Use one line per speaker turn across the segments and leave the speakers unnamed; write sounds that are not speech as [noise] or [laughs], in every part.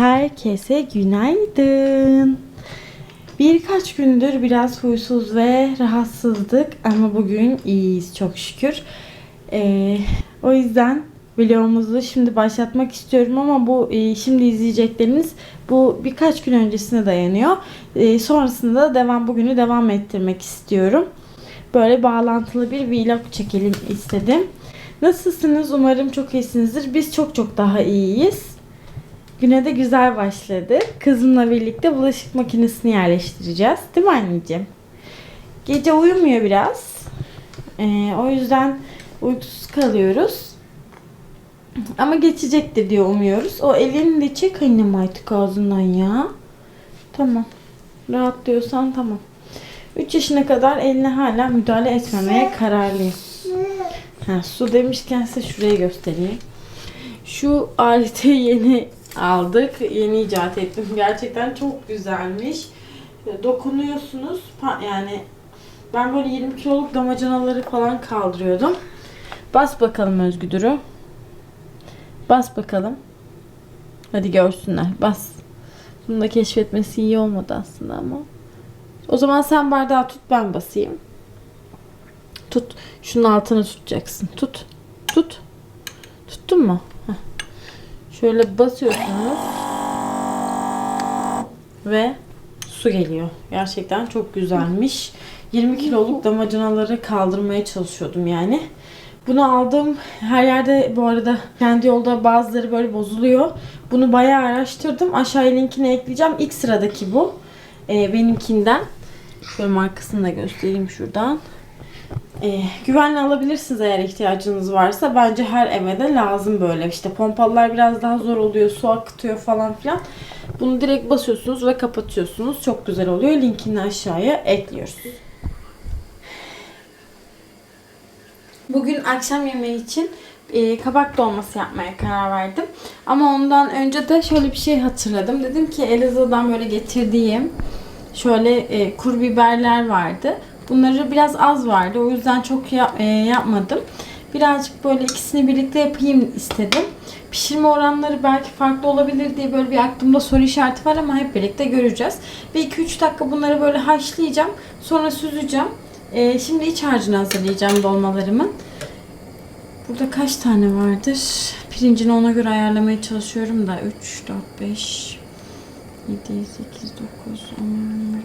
Herkese günaydın. Birkaç gündür biraz huysuz ve rahatsızdık ama bugün iyiyiz çok şükür. Ee, o yüzden vlogumuzu şimdi başlatmak istiyorum ama bu e, şimdi izleyecekleriniz bu birkaç gün öncesine dayanıyor. Ee, sonrasında da devam bugünü devam ettirmek istiyorum. Böyle bağlantılı bir vlog çekelim istedim. Nasılsınız? Umarım çok iyisinizdir. Biz çok çok daha iyiyiz. Güne de güzel başladı. Kızımla birlikte bulaşık makinesini yerleştireceğiz. Değil mi anneciğim? Gece uyumuyor biraz. Ee, o yüzden uykusuz kalıyoruz. Ama geçecektir diye umuyoruz. O elini de çek annem artık ağzından ya. Tamam. Rahatlıyorsan tamam. 3 yaşına kadar eline hala müdahale etmemeye kararlıyım. Ha, su demişken size şurayı göstereyim. Şu aleti [laughs] yeni aldık. Yeni icat ettim. Gerçekten çok güzelmiş. Dokunuyorsunuz. Yani ben böyle 20 kiloluk damacanaları falan kaldırıyordum. Bas bakalım Özgüdür'ü. Bas bakalım. Hadi görsünler. Bas. Bunu da keşfetmesi iyi olmadı aslında ama. O zaman sen bardağı tut ben basayım. Tut. Şunun altını tutacaksın. Tut. Tut. Tuttun mu? Şöyle basıyorsunuz. Ve su geliyor. Gerçekten çok güzelmiş. 20 kiloluk damacanaları kaldırmaya çalışıyordum yani. Bunu aldım. Her yerde bu arada kendi yolda bazıları böyle bozuluyor. Bunu bayağı araştırdım. Aşağıya linkini ekleyeceğim. İlk sıradaki bu. Ee, benimkinden. Şöyle markasını da göstereyim şuradan. Ee, güvenli alabilirsiniz eğer ihtiyacınız varsa. Bence her eve de lazım böyle. İşte pompalılar biraz daha zor oluyor. Su akıtıyor falan filan. Bunu direkt basıyorsunuz ve kapatıyorsunuz. Çok güzel oluyor. Linkini aşağıya ekliyoruz. Bugün akşam yemeği için e, kabak dolması yapmaya karar verdim. Ama ondan önce de şöyle bir şey hatırladım. Dedim ki Elazığ'dan böyle getirdiğim şöyle e, kuru biberler vardı. Bunları biraz az vardı. O yüzden çok ya- e, yapmadım. Birazcık böyle ikisini birlikte yapayım istedim. Pişirme oranları belki farklı olabilir diye böyle bir aklımda soru işareti var ama hep birlikte göreceğiz. Ve 2-3 dakika bunları böyle haşlayacağım. Sonra süzeceğim. E, şimdi iç harcını hazırlayacağım dolmalarımın. Burada kaç tane vardır? Pirincini ona göre ayarlamaya çalışıyorum da 3, 4, 5, 7, 8, 9, 10,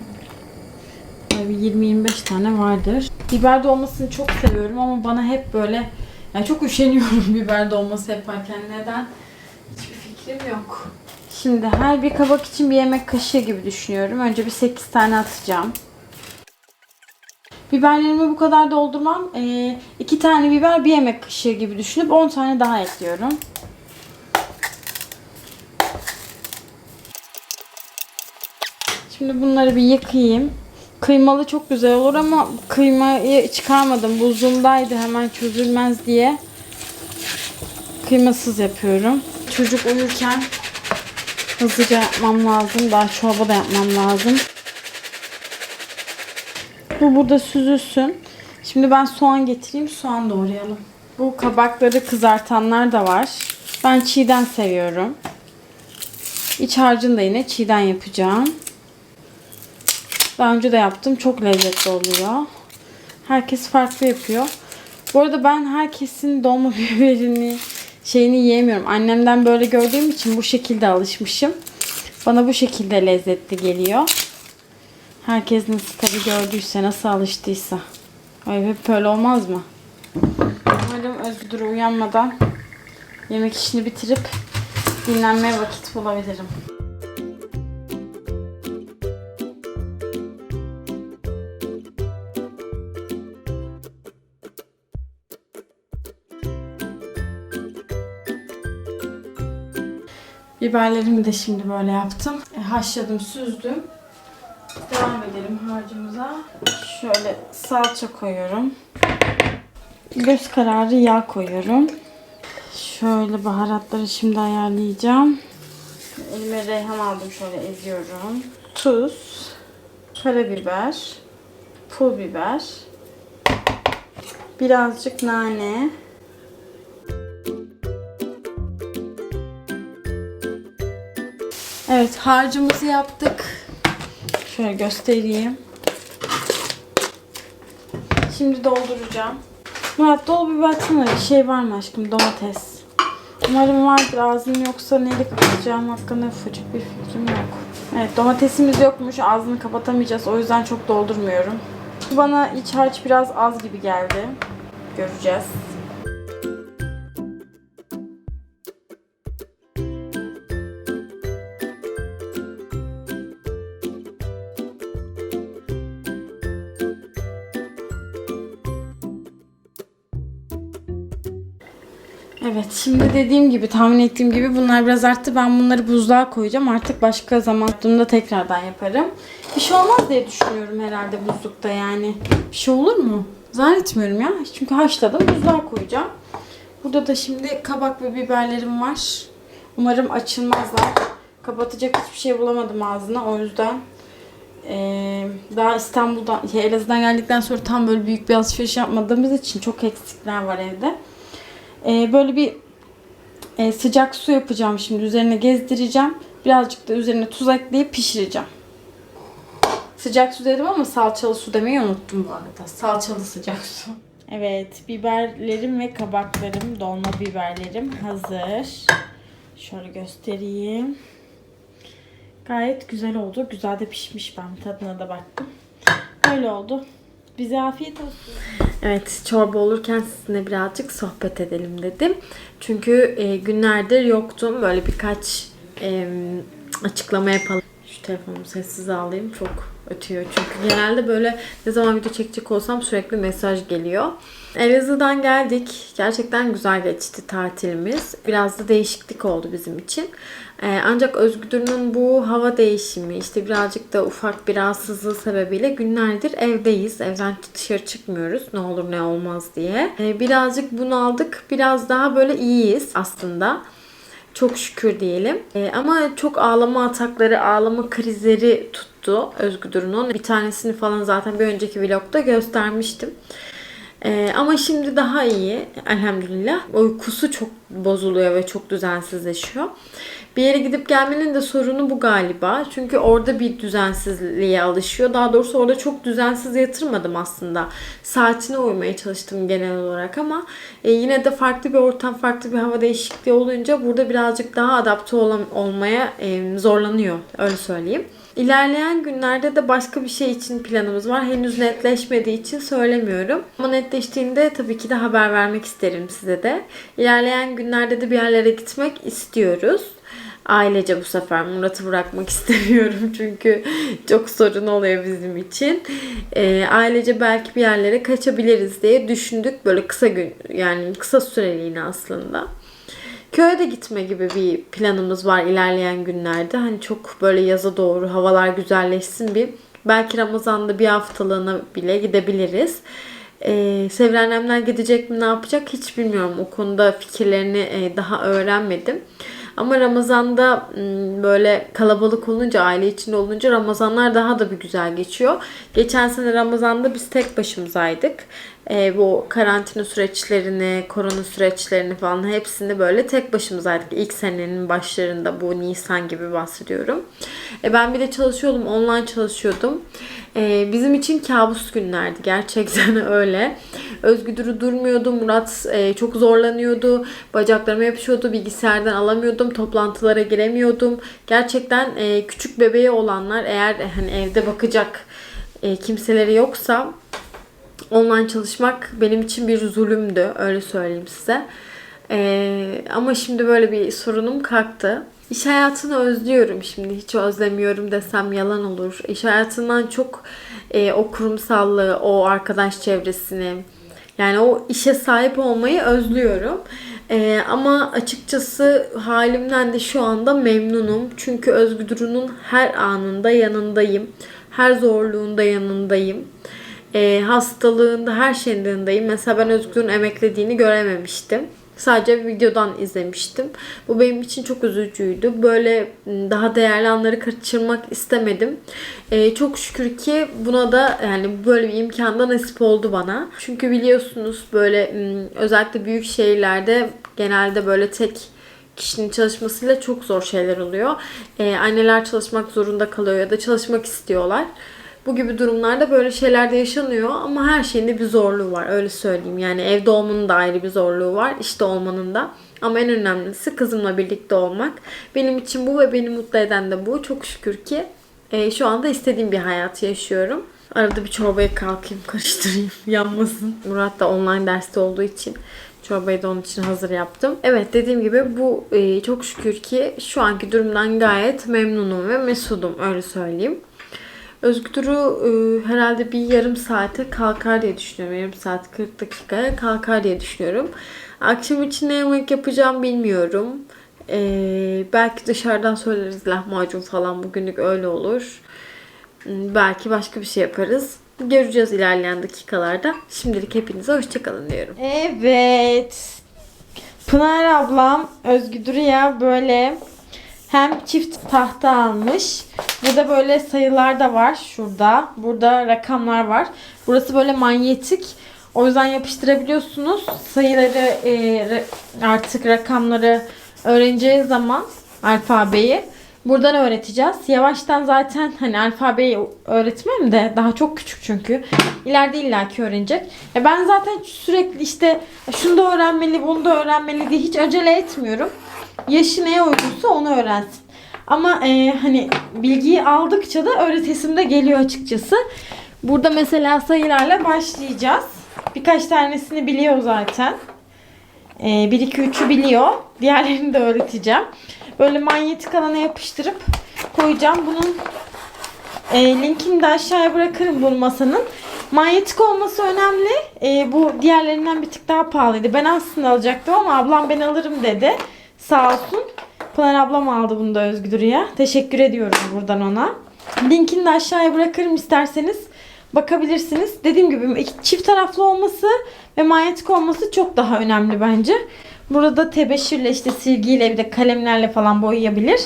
Böyle bir 20-25 tane vardır. Biber dolmasını çok seviyorum ama bana hep böyle yani çok üşeniyorum [laughs] biber dolması yaparken. Neden? Hiçbir fikrim yok. Şimdi her bir kabak için bir yemek kaşığı gibi düşünüyorum. Önce bir 8 tane atacağım. Biberlerimi bu kadar doldurmam. 2 tane biber bir yemek kaşığı gibi düşünüp 10 tane daha ekliyorum. Şimdi bunları bir yıkayayım. Kıymalı çok güzel olur ama kıymayı çıkarmadım. Buzluğumdaydı hemen çözülmez diye. Kıymasız yapıyorum. Çocuk uyurken hızlıca yapmam lazım. Daha çorba da yapmam lazım. Bu burada süzülsün. Şimdi ben soğan getireyim. Soğan doğrayalım. Bu kabakları kızartanlar da var. Ben çiğden seviyorum. İç harcını da yine çiğden yapacağım. Daha önce de yaptım. Çok lezzetli oluyor. Herkes farklı yapıyor. Bu arada ben herkesin dolma [laughs] biberini şeyini yiyemiyorum. Annemden böyle gördüğüm için bu şekilde alışmışım. Bana bu şekilde lezzetli geliyor. Herkes nasıl tabii gördüyse, nasıl alıştıysa. Ay hep böyle olmaz mı? Umarım Özgür uyanmadan yemek işini bitirip dinlenmeye vakit bulabilirim. Biberlerimi de şimdi böyle yaptım. E, haşladım, süzdüm. Devam edelim harcımıza. Şöyle salça koyuyorum. Göz kararı yağ koyuyorum. Şöyle baharatları şimdi ayarlayacağım. Elime reyhan aldım şöyle eziyorum. Tuz, karabiber, pul biber, birazcık nane, Evet harcımızı yaptık. Şöyle göstereyim. Şimdi dolduracağım. Murat dolu bir baksana bir şey var mı aşkım domates? Umarım vardır ağzım yoksa neyle kapatacağım hakkında ufacık bir fikrim yok. Evet domatesimiz yokmuş ağzını kapatamayacağız o yüzden çok doldurmuyorum. Bana iç harç biraz az gibi geldi. Göreceğiz. Evet şimdi dediğim gibi tahmin ettiğim gibi bunlar biraz arttı. Ben bunları buzluğa koyacağım. Artık başka zaman yaptığımda tekrardan yaparım. Bir şey olmaz diye düşünüyorum herhalde buzlukta yani. Bir şey olur mu? Zannetmiyorum ya. Çünkü haşladım buzluğa koyacağım. Burada da şimdi kabak ve biberlerim var. Umarım açılmazlar. Kapatacak hiçbir şey bulamadım ağzına. O yüzden eee, daha İstanbul'dan, ya Elazığ'dan geldikten sonra tam böyle büyük bir alışveriş yapmadığımız için çok eksikler var evde. Ee, böyle bir e, sıcak su yapacağım şimdi. Üzerine gezdireceğim. Birazcık da üzerine tuz ekleyip pişireceğim. Sıcak su dedim ama salçalı su demeyi unuttum bu arada. Salçalı sıcak su. Evet, biberlerim ve kabaklarım, dolma biberlerim hazır. Şöyle göstereyim. Gayet güzel oldu. Güzel de pişmiş ben tadına da baktım. Böyle oldu. Bize afiyet olsun. Evet, çorba olurken sizinle birazcık sohbet edelim dedim. Çünkü e, günlerdir yoktum. Böyle birkaç e, açıklama yapalım. Şu telefonumu sessiz alayım. Çok ötüyor çünkü. Genelde böyle ne zaman video çekecek olsam sürekli mesaj geliyor. Elazığ'dan geldik. Gerçekten güzel geçti tatilimiz. Biraz da değişiklik oldu bizim için. Ee, ancak Özgür'ün bu hava değişimi, işte birazcık da ufak bir rahatsızlığı sebebiyle günlerdir evdeyiz. Evden dışarı çıkmıyoruz ne olur ne olmaz diye. Ee, birazcık bunaldık. Biraz daha böyle iyiyiz aslında. Çok şükür diyelim. Ee, ama çok ağlama atakları, ağlama krizleri tuttu Özgür Durun'un. Bir tanesini falan zaten bir önceki vlogda göstermiştim. Ee, ama şimdi daha iyi elhamdülillah. Uykusu çok bozuluyor ve çok düzensizleşiyor. Bir yere gidip gelmenin de sorunu bu galiba. Çünkü orada bir düzensizliğe alışıyor. Daha doğrusu orada çok düzensiz yatırmadım aslında. Saatine uymaya çalıştım genel olarak ama e, yine de farklı bir ortam, farklı bir hava değişikliği olunca burada birazcık daha adapte olam- olmaya e, zorlanıyor. Öyle söyleyeyim. İlerleyen günlerde de başka bir şey için planımız var. Henüz netleşmediği için söylemiyorum. Ama netleştiğinde tabii ki de haber vermek isterim size de. İlerleyen günlerde de bir yerlere gitmek istiyoruz. Ailece bu sefer Murat'ı bırakmak [laughs] istemiyorum çünkü çok sorun oluyor bizim için. Ee, ailece belki bir yerlere kaçabiliriz diye düşündük. Böyle kısa gün yani kısa süreliğine aslında. Köye de gitme gibi bir planımız var ilerleyen günlerde. Hani çok böyle yaza doğru havalar güzelleşsin bir. Belki Ramazan'da bir haftalığına bile gidebiliriz. Ee, Sevil annemler gidecek mi ne yapacak hiç bilmiyorum. O konuda fikirlerini e, daha öğrenmedim. Ama Ramazan'da böyle kalabalık olunca, aile içinde olunca Ramazanlar daha da bir güzel geçiyor. Geçen sene Ramazan'da biz tek başımızaydık. Ee, bu karantina süreçlerini, korona süreçlerini falan hepsini böyle tek başımızaydık. İlk senenin başlarında bu Nisan gibi bahsediyorum. E, ben bir de çalışıyordum, online çalışıyordum. E, bizim için kabus günlerdi gerçekten [laughs] öyle. Özgür durmuyordu, Murat e, çok zorlanıyordu. Bacaklarıma yapışıyordu, bilgisayardan alamıyordum, toplantılara giremiyordum. Gerçekten e, küçük bebeği olanlar eğer hani evde bakacak e, kimseleri yoksa online çalışmak benim için bir zulümdü. Öyle söyleyeyim size. Ee, ama şimdi böyle bir sorunum kalktı. İş hayatını özlüyorum şimdi. Hiç özlemiyorum desem yalan olur. İş hayatından çok e, o kurumsallığı, o arkadaş çevresini, yani o işe sahip olmayı özlüyorum. Ee, ama açıkçası halimden de şu anda memnunum. Çünkü Özgür Duru'nun her anında yanındayım. Her zorluğunda yanındayım. Ee, hastalığında her şeyin yanındayım. Mesela ben Özgür'ün emeklediğini görememiştim. Sadece videodan izlemiştim. Bu benim için çok üzücüydü. Böyle daha değerli anları kaçırmak istemedim. Ee, çok şükür ki buna da yani böyle bir imkan da nasip oldu bana. Çünkü biliyorsunuz böyle özellikle büyük şehirlerde genelde böyle tek
kişinin çalışmasıyla çok zor şeyler oluyor. Ee, anneler çalışmak zorunda kalıyor ya da çalışmak istiyorlar. Bu gibi durumlarda böyle şeyler de yaşanıyor ama her şeyin de bir zorluğu var öyle söyleyeyim. Yani evde olmanın da ayrı bir zorluğu var, işte olmanın da. Ama en önemlisi kızımla birlikte olmak. Benim için bu ve beni mutlu eden de bu. Çok şükür ki e, şu anda istediğim bir hayatı yaşıyorum. Arada bir çorbaya kalkayım, [laughs] karıştırayım, yanmasın. Murat da online derste olduğu için çorbayı da onun için hazır yaptım. Evet dediğim gibi bu e, çok şükür ki şu anki durumdan gayet memnunum ve mesudum öyle söyleyeyim. Özgür'ü e, herhalde bir yarım saate kalkar diye düşünüyorum. Yarım saat 40 dakikaya kalkar diye düşünüyorum. Akşam için ne yemek yapacağım bilmiyorum. E, belki dışarıdan söyleriz lahmacun falan bugünlük öyle olur. Belki başka bir şey yaparız. Göreceğiz ilerleyen dakikalarda. Şimdilik hepinize hoşçakalın diyorum.
Evet. Pınar ablam Özgüdür'e böyle hem çift tahta almış. Burada böyle sayılar da var şurada. Burada rakamlar var. Burası böyle manyetik. O yüzden yapıştırabiliyorsunuz. Sayıları e, artık rakamları öğreneceği zaman alfabeyi buradan öğreteceğiz. Yavaştan zaten hani alfabeyi öğretmem de daha çok küçük çünkü. İleride illaki öğrenecek. Ya ben zaten sürekli işte şunu da öğrenmeli, bunu da öğrenmeli diye hiç acele etmiyorum. Yaşı neye uygunsa onu öğrensin. Ama e, hani bilgiyi aldıkça da öğretesim de geliyor açıkçası. Burada mesela sayılarla başlayacağız. Birkaç tanesini biliyor zaten. E, 1 2 3'ü biliyor. Diğerlerini de öğreteceğim. Böyle manyetik alana yapıştırıp koyacağım. Bunun e, linkini de aşağıya bırakırım bu masanın. Manyetik olması önemli. E, bu diğerlerinden bir tık daha pahalıydı. Ben aslında alacaktım ama ablam ben alırım dedi. Sağ olsun. Pınar ablam aldı bunu da Özgür'e. Teşekkür ediyorum buradan ona. Linkini de aşağıya bırakırım isterseniz. Bakabilirsiniz. Dediğim gibi çift taraflı olması ve manyetik olması çok daha önemli bence. Burada tebeşirle işte silgiyle bir de kalemlerle falan boyayabilir.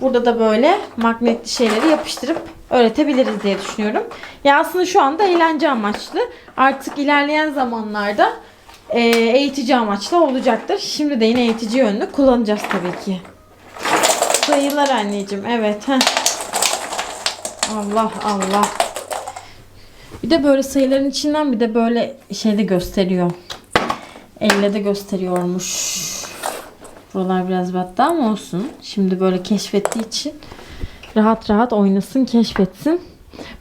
Burada da böyle magnetli şeyleri yapıştırıp öğretebiliriz diye düşünüyorum. Ya aslında şu anda eğlence amaçlı. Artık ilerleyen zamanlarda e, eğitici amaçlı olacaktır. Şimdi de yine eğitici yönlü kullanacağız tabii ki. Sayılar anneciğim. Evet. Heh. Allah Allah. Bir de böyle sayıların içinden bir de böyle şeyde gösteriyor. Elle de gösteriyormuş. Buralar biraz battı ama olsun. Şimdi böyle keşfettiği için rahat rahat oynasın, keşfetsin.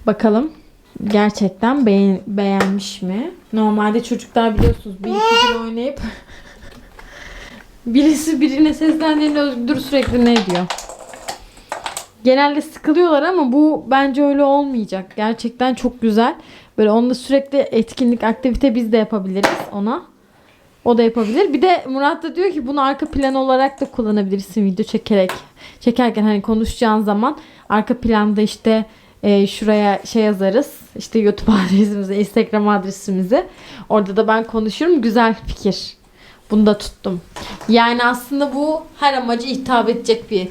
Bakalım gerçekten beğen- beğenmiş mi? Normalde çocuklar biliyorsunuz bir iki gün oynayıp [laughs] birisi birine seslendiğinde Özgür sürekli ne diyor? Genelde sıkılıyorlar ama bu bence öyle olmayacak. Gerçekten çok güzel. Böyle onda sürekli etkinlik, aktivite biz de yapabiliriz ona. O da yapabilir. Bir de Murat da diyor ki bunu arka plan olarak da kullanabilirsin video çekerek. Çekerken hani konuşacağın zaman arka planda işte e, şuraya şey yazarız. İşte YouTube [laughs] adresimizi, Instagram adresimizi. Orada da ben konuşurum. Güzel fikir. Bunu da tuttum. Yani aslında bu her amacı hitap edecek bir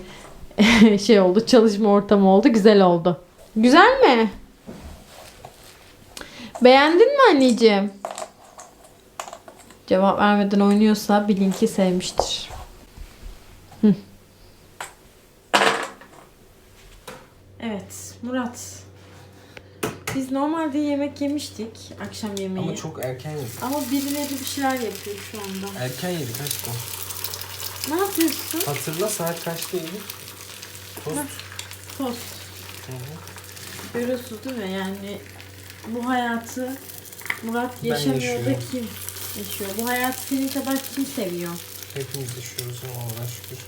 [laughs] şey oldu. Çalışma ortamı oldu. Güzel oldu. Güzel mi? Beğendin mi anneciğim? Cevap vermeden oynuyorsa bilin ki sevmiştir. Hı. Evet Murat. Biz normalde yemek yemiştik. Akşam yemeği.
Ama çok erken yedik.
Ama birileri bir şeyler yapıyor şu anda.
Erken yedik aşkım.
Ne yapıyorsun?
Hatırla saat kaçta yedik? Tost.
Tost.
Hı hı.
Görüyorsunuz değil mi? Yani bu hayatı Murat
Ben
yaşamıyor da kim yaşıyor? Bu hayatı senin kadar kim seviyor?
Hepimiz yaşıyoruz ama Allah'a şükür.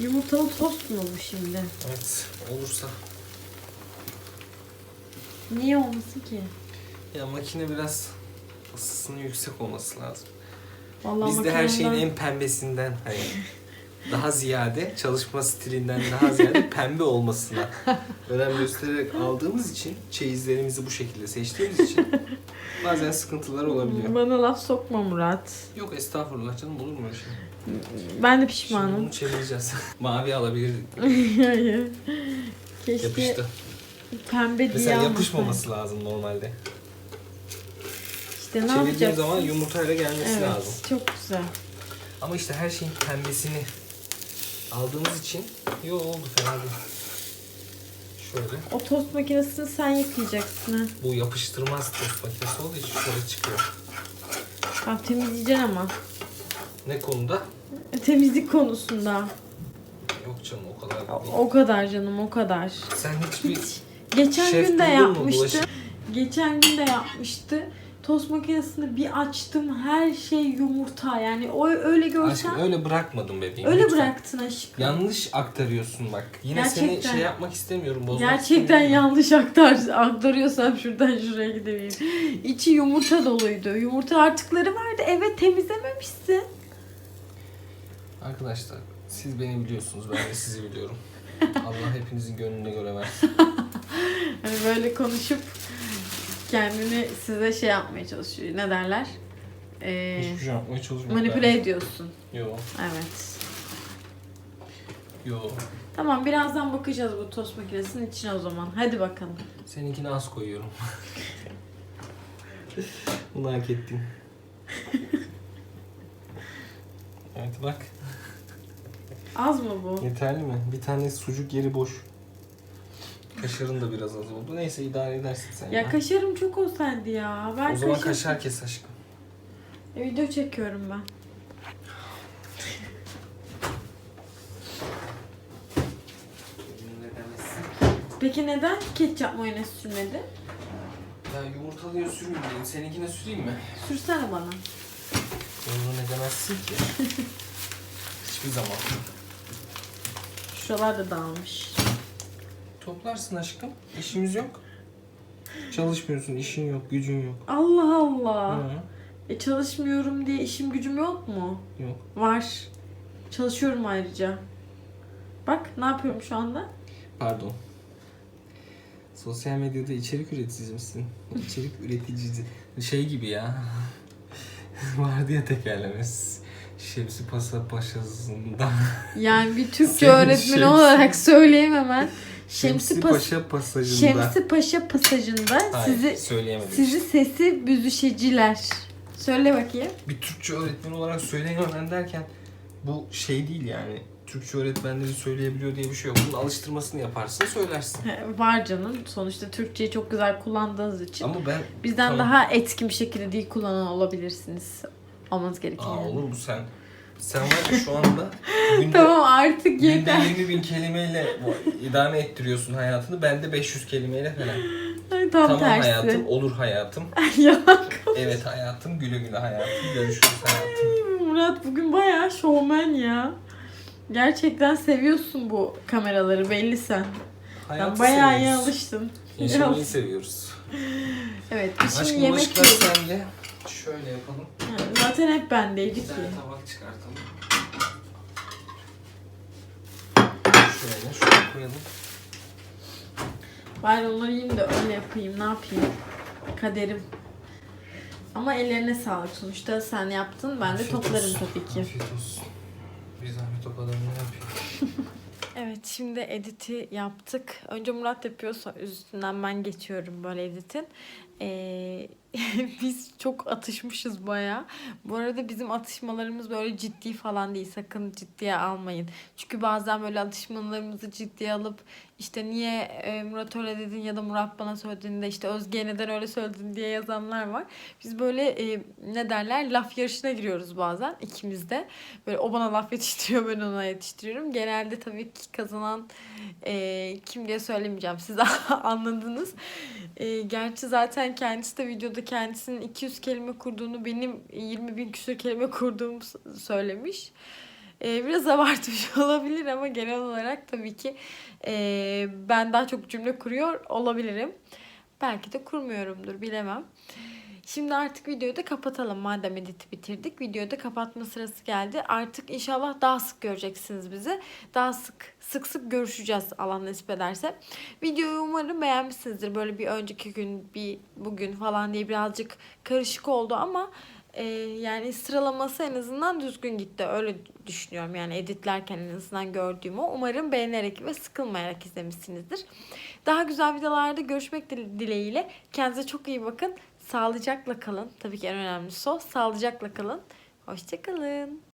Yumurtalı tost mu bu şimdi?
Evet olursa.
Niye olmasın ki?
Ya makine biraz ısısının yüksek olması lazım.
Vallahi
Biz de her şeyin
makineden-
en pembesinden hani daha ziyade çalışma stilinden daha ziyade [laughs] pembe olmasına önem göstererek aldığımız için çeyizlerimizi bu şekilde seçtiğimiz için bazen sıkıntılar olabiliyor.
Bana laf sokma Murat.
Yok estağfurullah canım olur mu öyle şey?
Ben de
Şimdi
pişmanım.
bunu çevireceğiz. [laughs] Mavi alabilirdik. [laughs]
Hayır. Keşke
Yapıştı.
pembe diye
Mesela
almasaydım.
yapışmaması lazım normalde.
İşte ne
Çevirdiğim
yapacaksın?
zaman yumurtayla gelmesi
evet,
lazım.
çok güzel.
Ama işte her şeyin pembesini aldığımız için yo oldu fena değil. Şöyle.
O tost makinesini sen yıkayacaksın ha.
Bu yapıştırmaz tost makinesi olduğu için şöyle çıkıyor.
Ha, temizleyeceksin ama.
Ne konuda?
E, Temizlik konusunda.
Yok canım o kadar da
O,
değil.
o kadar canım o kadar.
Sen hiçbir
Geçen
Şef
gün de yapmıştı. Geçen gün de yapmıştı. Tost makinesini bir açtım her şey yumurta. Yani o öyle görsen
aşkım öyle bırakmadım bebeğim.
öyle
lütfen.
bıraktın aşkım.
Yanlış aktarıyorsun bak. Yine seni
Gerçekten.
şey yapmak istemiyorum. Bozmak
Gerçekten
istemiyorum.
yanlış aktar, aktarıyorsam şuradan şuraya gideyim. İçi yumurta doluydu. Yumurta artıkları vardı. Evet temizlememişsin.
Arkadaşlar siz beni biliyorsunuz. Ben de sizi biliyorum. [laughs] Allah hepinizin gönlüne göre versin.
Hani böyle konuşup kendini size şey yapmaya çalışıyor. Ne derler? Ee,
Hiçbir şey yapmaya çalışmıyorum.
manipüle ediyorsun.
Yok.
Evet.
Yok.
Tamam birazdan bakacağız bu tost makinesinin içine o zaman. Hadi bakalım.
Seninkini az koyuyorum. [laughs] Bunu hak ettin. [laughs] evet bak.
Az mı bu?
Yeterli mi? Bir tane sucuk yeri boş. Kaşarın da biraz az oldu. Neyse idare edersin sen.
Ya kaşarım çok olsaydı ya. Ben
o zaman
kaşar...
kaşar kes aşkım.
E, video çekiyorum ben. Peki neden ketçap mayonez sürmedi?
Ya yumurtalıya sürmeyeyim dedim. Seninkine süreyim mi?
Sürsene bana.
Bunu ne demezsin ki? [laughs] Hiçbir zaman.
Şuralar da dağılmış.
Toplarsın aşkım. İşimiz yok. Çalışmıyorsun, işin yok, gücün yok.
Allah Allah.
Hı,
E çalışmıyorum diye işim gücüm yok mu?
yok.
Var. Çalışıyorum ayrıca. Bak ne yapıyorum şu anda?
Pardon. Sosyal medyada içerik üreticisi misin? İçerik üreticisi. Şey gibi ya. [laughs] Vardı ya tekerlemesi. Şemsi Pasa Paşası'nda.
Yani bir Türkçe
Senin
öğretmeni
Şemsi-
olarak söyleyeyim hemen.
Şemsi,
Şemsi Pas-
Paşa pasajında.
Şemsi Paşa pasajında
Hayır,
sizi
söyleyemedim.
sizi sesi büzüşeciler. Söyle bakayım.
Bir Türkçe öğretmen olarak söyleyemem derken bu şey değil yani. Türkçe öğretmenleri söyleyebiliyor diye bir şey yok. Bunun alıştırmasını yaparsın, söylersin.
He, Var canım. Sonuçta Türkçeyi çok güzel kullandığınız için.
Ama ben
Bizden
Tamam.
daha etkin bir şekilde dil kullanan olabilirsiniz. Olmanız gereken.
Aa
yani.
olur mu sen? Sen var ya şu anda günde,
Tamam artık
günde
yeter.
20 bin kelimeyle idame ettiriyorsun hayatını. Ben de 500 kelimeyle falan.
Ay, Tam
tamam
tersi.
hayatım, olur hayatım. [laughs]
ya
Evet hayatım, güle güle hayatım. Görüşürüz hayatım.
Murat bugün bayağı şovmen ya. Gerçekten seviyorsun bu kameraları belli sen.
Hayatı
Ben bayağı iyi
seviyoruz.
alıştım.
Yaşamayı seviyoruz.
Evet biz şimdi
Aşkım
yemek
bulaşıklar
yiyoruz.
sende. Şöyle yapalım.
Ha, Zaten hep bendeydi
Bir
ki.
tane tabak çıkartalım. Şöyle, şöyle koyalım.
Bari onları yiyeyim de öyle yapayım. Ne yapayım? Kaderim. Ama ellerine sağlık. Sonuçta sen yaptın. Ben de
Afiyet
toplarım
olsun.
tabii ki.
Afiyet olsun. Bir zahmet o kadarını yapayım. [laughs]
Evet şimdi editi yaptık. Önce Murat yapıyor sonra üstünden ben geçiyorum böyle editin. Ee, [laughs] biz çok atışmışız baya. Bu arada bizim atışmalarımız böyle ciddi falan değil. Sakın ciddiye almayın. Çünkü bazen böyle atışmalarımızı ciddiye alıp işte niye e, Murat öyle dedin ya da Murat bana söylediğinde işte Özge'ye neden öyle söyledin diye yazanlar var. Biz böyle e, ne derler laf yarışına giriyoruz bazen ikimiz de. Böyle o bana laf yetiştiriyor ben ona yetiştiriyorum. Genelde tabii ki kazanan e, kim diye söylemeyeceğim. Siz [laughs] anladınız. Gerçi zaten kendisi de videoda kendisinin 200 kelime kurduğunu benim 20 bin küsur kelime kurduğumu söylemiş. E, biraz [laughs] abartmış olabilir ama genel olarak tabii ki e, ben daha çok cümle kuruyor olabilirim. Belki de kurmuyorumdur bilemem. Şimdi artık videoyu da kapatalım madem editi bitirdik. Videoyu da kapatma sırası geldi. Artık inşallah daha sık göreceksiniz bizi. Daha sık sık sık görüşeceğiz Allah nasip ederse. Videoyu umarım beğenmişsinizdir. Böyle bir önceki gün, bir bugün falan diye birazcık karışık oldu ama e, yani sıralaması en azından düzgün gitti. Öyle düşünüyorum yani editlerken en azından gördüğümü. Umarım beğenerek ve sıkılmayarak izlemişsinizdir. Daha güzel videolarda görüşmek dile- dileğiyle. Kendinize çok iyi bakın. Sağlıcakla kalın. Tabii ki en önemlisi o. Sağlıcakla kalın. Hoşçakalın.